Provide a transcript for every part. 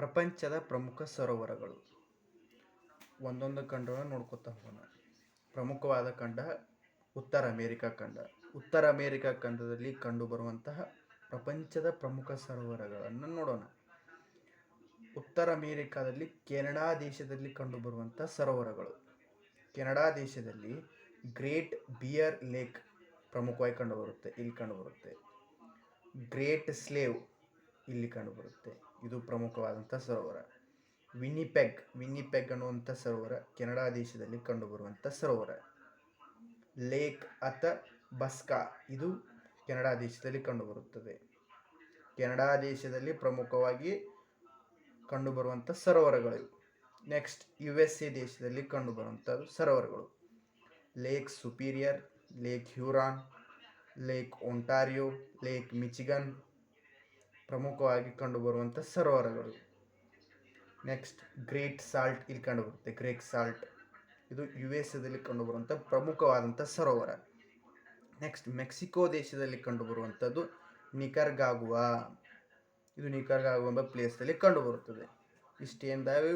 ಪ್ರಪಂಚದ ಪ್ರಮುಖ ಸರೋವರಗಳು. ಒಂದೊಂದು ಖಂಡವನ್ನು ನೋಡ್ಕೊತಾ ಹೋಗೋಣ. ಪ್ರಮುಖವಾದ ಖಂಡ ಉತ್ತರ ಅಮೇರಿಕಾ ಖಂಡ. ಉತ್ತರ ಅಮೇರಿಕಾ ಖಂಡದಲ್ಲಿ ಕಂಡುಬರುವಂತಹ ಪ್ರಪಂಚದ ಪ್ರಮುಖ ಸರೋವರಗಳನ್ನು ನೋಡೋಣ. ಉತ್ತರ ಅಮೇರಿಕಾದಲ್ಲಿ ಕೆನಡಾ ದೇಶದಲ್ಲಿ ಕಂಡುಬರುವಂಥ ಸರೋವರಗಳು. ಕೆನಡಾ ದೇಶದಲ್ಲಿ ಗ್ರೇಟ್ ಬಿಯರ್ ಲೇಕ್ ಪ್ರಮುಖವಾಗಿ ಕಂಡುಬರುತ್ತೆ ಇಲ್ಲಿ ಕಂಡುಬರುತ್ತೆ ಗ್ರೇಟ್ ಸ್ಲೇವ್ ಇಲ್ಲಿ ಕಂಡುಬರುತ್ತೆ ಇದು ಪ್ರಮುಖವಾದಂಥ ಸರೋವರ. ವಿನಿಪೆಗ್ ವಿನಿಪೆಗ್ ಅನ್ನುವಂಥ ಸರೋವರ ಕೆನಡಾ ದೇಶದಲ್ಲಿ ಕಂಡುಬರುವಂಥ ಸರೋವರ. ಲೇಕ್ ಅಥ ಬಸ್ಕಾ ಇದು ಕೆನಡಾ ದೇಶದಲ್ಲಿ ಕಂಡುಬರುತ್ತದೆ. ಕೆನಡಾ ದೇಶದಲ್ಲಿ ಪ್ರಮುಖವಾಗಿ ಕಂಡುಬರುವಂಥ ಸರೋವರಗಳು. ನೆಕ್ಸ್ಟ್, ಯು ಎಸ್ ಎ ದೇಶದಲ್ಲಿ ಕಂಡುಬರುವಂಥ ಸರೋವರಗಳು. Lake Superior, Lake Huron, Lake Ontario Lake Michigan ಪ್ರಮುಖವಾಗಿ ಕಂಡುಬರುವಂಥ ಸರೋವರಗಳು. ನೆಕ್ಸ್ಟ್ ಗ್ರೇಟ್ ಸಾಲ್ಟ್ ಇಲ್ಲಿ ಕಂಡುಬರುತ್ತೆ. ಗ್ರೇಟ್ ಸಾಲ್ಟ್ ಇದು ಯು ಎಸ್ ಎದಲ್ಲಿ ಕಂಡುಬರುವಂಥ ಪ್ರಮುಖವಾದಂಥ ಸರೋವರ. ನೆಕ್ಸ್ಟ್ ಮೆಕ್ಸಿಕೋ ದೇಶದಲ್ಲಿ ಕಂಡುಬರುವಂಥದ್ದು ನಿಕರ್ಗಾಗುವ. ಇದು ನಿಕರ್ಗಾಗುವ ಎಂಬ ಪ್ಲೇಸಲ್ಲಿ ಕಂಡುಬರುತ್ತದೆ. ಇಷ್ಟೇಂದಾವೆ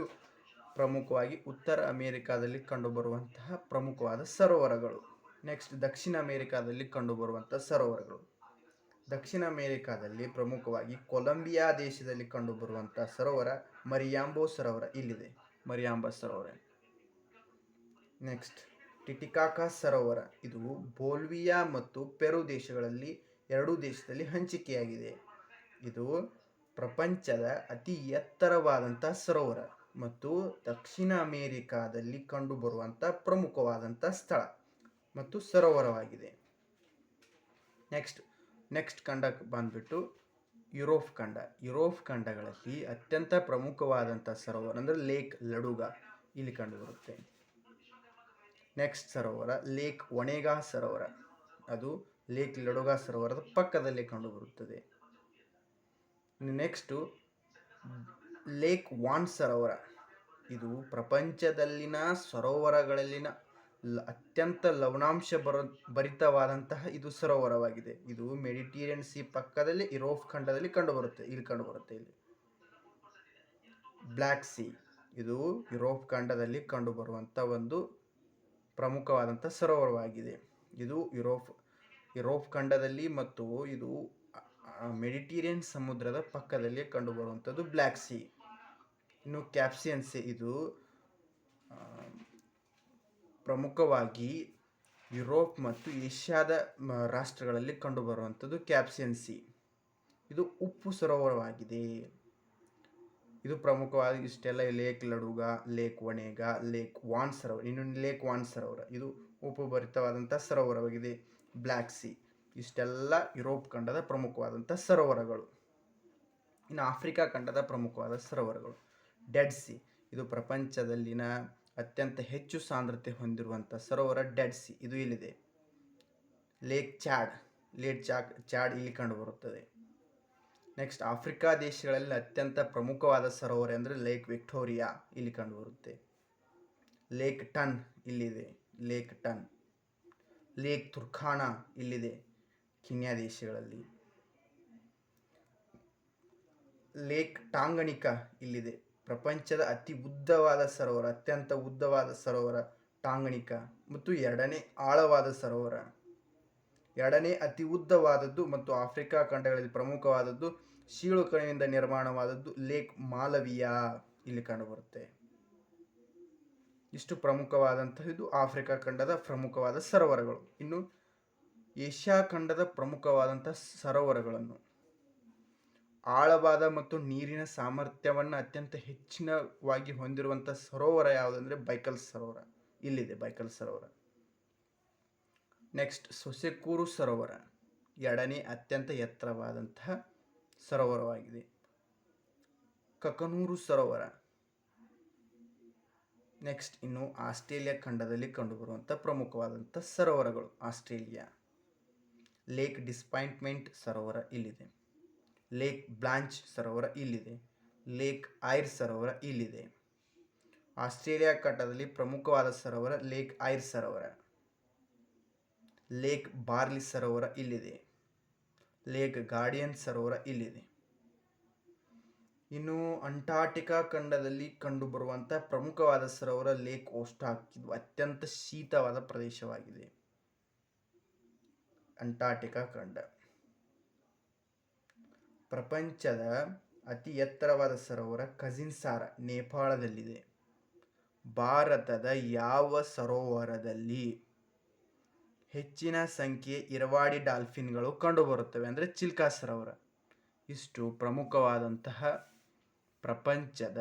ಪ್ರಮುಖವಾಗಿ ಉತ್ತರ ಅಮೇರಿಕಾದಲ್ಲಿ ಕಂಡುಬರುವಂತಹ ಪ್ರಮುಖವಾದ ಸರೋವರಗಳು. ನೆಕ್ಸ್ಟ್ ದಕ್ಷಿಣ ಅಮೇರಿಕಾದಲ್ಲಿ ಕಂಡುಬರುವಂಥ ಸರೋವರಗಳು. ದಕ್ಷಿಣ ಅಮೇರಿಕಾದಲ್ಲಿ ಪ್ರಮುಖವಾಗಿ ಕೊಲಂಬಿಯಾ ದೇಶದಲ್ಲಿ ಕಂಡುಬರುವಂಥ ಸರೋವರ ಮರಿಯಾಂಬೋ ಸರೋವರ ಇಲ್ಲಿದೆ. ಮರಿಯಾಂಬ ಸರೋವರ. ನೆಕ್ಸ್ಟ್ ಟಿಟಿಕಾಕಾ ಸರೋವರ. ಇದು ಬೋಲ್ವಿಯಾ ಮತ್ತು ಪೆರು ದೇಶಗಳಲ್ಲಿ ಎರಡೂ ದೇಶದಲ್ಲಿ ಹಂಚಿಕೆಯಾಗಿದೆ. ಇದು ಪ್ರಪಂಚದ ಅತಿ ಎತ್ತರವಾದಂಥ ಸರೋವರ ಮತ್ತು ದಕ್ಷಿಣ ಅಮೇರಿಕಾದಲ್ಲಿ ಕಂಡುಬರುವಂಥ ಪ್ರಮುಖವಾದಂಥ ಸ್ಥಳ ಮತ್ತು ಸರೋವರವಾಗಿದೆ. ನೆಕ್ಸ್ಟ್ ನೆಕ್ಸ್ಟ್ ಖಂಡಕ್ಕೆ ಬಂದ್ಬಿಟ್ಟು ಯುರೋಪ್ ಖಂಡ. ಯುರೋಪ್ ಖಂಡಗಳಲ್ಲಿ ಅತ್ಯಂತ ಪ್ರಮುಖವಾದಂಥ ಸರೋವರ ಅಂದರೆ ಲೇಕ್ ಲಡುಗ ಇಲ್ಲಿ ಕಂಡುಬರುತ್ತೆ. ನೆಕ್ಸ್ಟ್ ಸರೋವರ, ಲೇಕ್ ಒಣೆಗಾ ಸರೋವರ. ಅದು ಲೇಕ್ ಲಡುಗಾ ಸರೋವರದ ಪಕ್ಕದಲ್ಲಿ ಕಂಡುಬರುತ್ತದೆ. ನೆಕ್ಸ್ಟು ಲೇಕ್ ವಾನ್ ಸರೋವರ. ಇದು ಪ್ರಪಂಚದಲ್ಲಿನ ಸರೋವರಗಳಲ್ಲಿನ ಅತ್ಯಂತ ಲವಣಾಂಶ ಬರ, ಭರಿತವಾದಂತಹ ಇದು ಸರೋವರವಾಗಿದೆ. ಇದು ಮೆಡಿಟೇರಿಯನ್ ಸಿ ಪಕ್ಕದಲ್ಲಿ ಯುರೋಪ್ ಖಂಡದಲ್ಲಿ ಕಂಡುಬರುತ್ತೆ, ಇಲ್ಲಿ ಕಂಡುಬರುತ್ತೆ ಇಲ್ಲಿ. ಬ್ಲ್ಯಾಕ್ ಸಿ, ಇದು ಯುರೋಪ್ ಖಂಡದಲ್ಲಿ ಕಂಡುಬರುವಂಥ ಒಂದು ಪ್ರಮುಖವಾದಂಥ ಸರೋವರವಾಗಿದೆ. ಇದು ಯುರೋಪ್ ಯುರೋಪ್ ಖಂಡದಲ್ಲಿ ಮತ್ತು ಇದು ಮೆಡಿಟೇರಿಯನ್ ಸಮುದ್ರದ ಪಕ್ಕದಲ್ಲಿ ಕಂಡುಬರುವಂಥದ್ದು ಬ್ಲ್ಯಾಕ್ ಸಿ. ಇನ್ನು ಕ್ಯಾಪ್ಸಿಯನ್ ಸಿ, ಇದು ಪ್ರಮುಖವಾಗಿ ಯುರೋಪ್ ಮತ್ತು ಏಷ್ಯಾದ ರಾಷ್ಟ್ರಗಳಲ್ಲಿ ಕಂಡುಬರುವಂಥದ್ದು ಕ್ಯಾಪ್ಸಿಯನ್ ಸಿ ಇದು ಉಪ್ಪು ಸರೋವರವಾಗಿದೆ. ಇದು ಪ್ರಮುಖವಾಗಿ ಇಷ್ಟೆಲ್ಲ Lake Ladoga, Lake Onega Lake Van ಸರೋವರ ಇನ್ನೊಂದು ಲೇಕ್ ವಾನ್ ಸರೋವರ. ಇದು ಉಪಭರಿತವಾದಂಥ ಸರೋವರವಾಗಿದೆ. Black Sea. ಇಷ್ಟೆಲ್ಲ ಯುರೋಪ್ ಖಂಡದ ಪ್ರಮುಖವಾದಂಥ ಸರೋವರಗಳು. ಇನ್ನು ಆಫ್ರಿಕಾ ಖಂಡದ ಪ್ರಮುಖವಾದ ಸರೋವರಗಳು. Dead Sea. ಇದು ಪ್ರಪಂಚದಲ್ಲಿನ ಅತ್ಯಂತ ಹೆಚ್ಚು ಸಾಂದ್ರತೆ ಹೊಂದಿರುವಂಥ ಸರೋವರ ಡೆಡ್ ಸಿ ಇದು ಇಲ್ಲಿದೆ. ಲೇಕ್ ಚಾಡ್ ಲೇಕ್ ಚಾಕ್ ಚಾಡ್ ಇಲ್ಲಿ ಕಂಡುಬರುತ್ತದೆ ನೆಕ್ಸ್ಟ್ ಆಫ್ರಿಕಾ ದೇಶಗಳಲ್ಲಿ ಅತ್ಯಂತ ಪ್ರಮುಖವಾದ ಸರೋವರ ಅಂದರೆ ಲೇಕ್ ವಿಕ್ಟೋರಿಯಾ ಇಲ್ಲಿ ಕಂಡುಬರುತ್ತೆ ಲೇಕ್ ಟನ್ ಇಲ್ಲಿದೆ. ಲೇಕ್ ಟನ್ ಲೇಕ್ ತುರ್ಖಾನಾ ಇಲ್ಲಿದೆ ಕಿನ್ಯಾ ದೇಶಗಳಲ್ಲಿ. ಲೇಕ್ ಟಾಂಗಣಿಕ ಇಲ್ಲಿದೆ. ಪ್ರಪಂಚದ ಅತಿ ಉದ್ದವಾದ ಸರೋವರ, ಅತ್ಯಂತ ಉದ್ದವಾದ ಸರೋವರ ಟಾಂಗಣಿಕ ಮತ್ತು ಎರಡನೇ ಆಳವಾದ ಸರೋವರ. ಎರಡನೇ ಅತಿ ಉದ್ದವಾದದ್ದು ಮತ್ತು ಆಫ್ರಿಕಾ ಖಂಡಗಳಲ್ಲಿ ಪ್ರಮುಖವಾದದ್ದು ಶೀಳು ಕಣಿವೆಯಿಂದ ನಿರ್ಮಾಣವಾದದ್ದು ಲೇಕ್ ಮಾಲವಿಯಾ. ಇಲ್ಲಿ ಕಂಡುಬರುತ್ತೆ. ಇಷ್ಟು ಪ್ರಮುಖವಾದಂತಹ ಇದು ಆಫ್ರಿಕಾ ಖಂಡದ ಪ್ರಮುಖವಾದ ಸರೋವರಗಳು. ಇನ್ನು ಏಷ್ಯಾ ಖಂಡದ ಪ್ರಮುಖವಾದಂಥ ಸರೋವರಗಳನ್ನು ಆಳವಾದ ಮತ್ತು ನೀರಿನ ಸಾಮರ್ಥ್ಯವನ್ನು ಅತ್ಯಂತ ಹೆಚ್ಚಿನವಾಗಿ ಹೊಂದಿರುವಂಥ ಸರೋವರ ಯಾವುದಂದ್ರೆ ಬೈಕಲ್ ಸರೋವರ. ಇಲ್ಲಿದೆ ಬೈಕಲ್ ಸರೋವರ. ನೆಕ್ಸ್ಟ್ ಸೊಸೆಕೂರು ಸರೋವರ. ಎರಡನೇ ಅತ್ಯಂತ ಎತ್ತರವಾದಂತಹ ಸರೋವರವಾಗಿದೆ. ಕಕನೂರು ಸರೋವರ. ನೆಕ್ಸ್ಟ್ ಇನ್ನು ಆಸ್ಟ್ರೇಲಿಯಾ ಖಂಡದಲ್ಲಿ ಕಂಡುಬರುವಂಥ ಪ್ರಮುಖವಾದಂಥ ಸರೋವರಗಳು ಆಸ್ಟ್ರೇಲಿಯಾ. ಲೇಕ್ ಡಿಸ್ಪಾಯಿಂಟ್ಮೆಂಟ್ ಸರೋವರ ಇಲ್ಲಿದೆ. ಲೇಕ್ ಬ್ಲಾಂಚ್ ಸರೋವರ ಇಲ್ಲಿದೆ. ಲೇಕ್ ಐರ್ ಸರೋವರ ಇಲ್ಲಿದೆ. ಆಸ್ಟ್ರೇಲಿಯಾ ಖಂಡದಲ್ಲಿ ಪ್ರಮುಖವಾದ ಸರೋವರ ಲೇಕ್ ಐರ್ ಸರೋವರ. ಲೇಕ್ ಬಾರ್ಲಿ ಸರೋವರ ಇಲ್ಲಿದೆ. ಲೇಕ್ ಗಾರ್ಡಿಯನ್ ಸರೋವರ ಇಲ್ಲಿದೆ. ಇನ್ನು ಅಂಟಾರ್ಟಿಕಾ ಖಂಡದಲ್ಲಿ ಕಂಡುಬರುವಂಥ ಪ್ರಮುಖವಾದ ಸರೋವರ ಲೇಕ್ ಓಸ್ಟಾಕ್ ಇದು ಅತ್ಯಂತ ಶೀತವಾದ ಪ್ರದೇಶವಾಗಿದೆ. ಅಂಟಾರ್ಟಿಕಾ ಖಂಡ. ಪ್ರಪಂಚದ ಅತಿ ಎತ್ತರವಾದ ಸರೋವರ ಕಜಿನ್ಸಾರ ನೇಪಾಳದಲ್ಲಿದೆ. ಭಾರತದ ಯಾವ ಸರೋವರದಲ್ಲಿ ಹೆಚ್ಚಿನ ಸಂಖ್ಯೆ ಇರವಾಡಿ ಡಾಲ್ಫಿನ್ಗಳು ಕಂಡುಬರುತ್ತವೆ ಅಂದರೆ ಚಿಲ್ಕಾ ಸರೋವರ. ಇಷ್ಟು ಪ್ರಮುಖವಾದಂತಹ ಪ್ರಪಂಚದ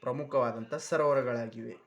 ಪ್ರಮುಖವಾದಂಥ ಸರೋವರಗಳಾಗಿವೆ.